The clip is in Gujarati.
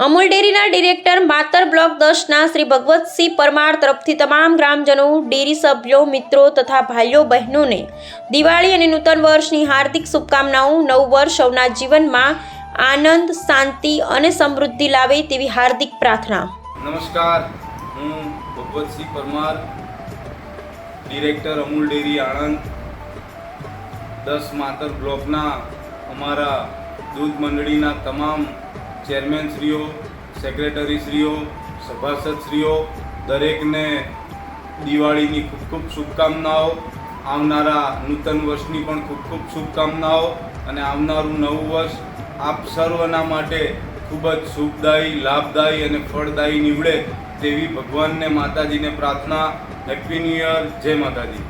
અમૂલ ડેરીના ડિરેક્ટર માતર બ્લોક દસના શ્રી ભગવતસિંહ પરમાર તરફથી તમામ ગ્રામજનો, ડેરી સભ્યો, મિત્રો તથા ભાઈઓ, બહેનોને દિવાળી અને નૂતન વર્ષની હાર્દિક શુભકામનાઓ નવ વર્ષ સૌના જીવનમાં આનંદ, શાંતિ અને સમૃદ્ધિ લાવે તેવી હાર્દિક પ્રાર્થના. નમસ્કાર, હું ભગવતસિંહ પરમાર, ડિરેક્ટર અમૂલ ડેરી આણંદ, દસ માતર બ્લોકના અમારા દૂધ મંડળીના તમામ ચેરમેનશ્રીઓ, સેક્રેટરીશ્રીઓ, સભાસદશ્રીઓ, દરેકને દિવાળીની ખૂબ ખૂબ શુભકામનાઓ, આવનારા નૂતન વર્ષની પણ ખૂબ ખૂબ શુભકામનાઓ અને આવનારું નવું વર્ષ આપ સર્વના માટે ખૂબ જ શુભદાયી, લાભદાયી અને ફળદાયી નીવડે તેવી ભગવાનને માતાજીને પ્રાર્થના. Happy new year. જય માતાજી.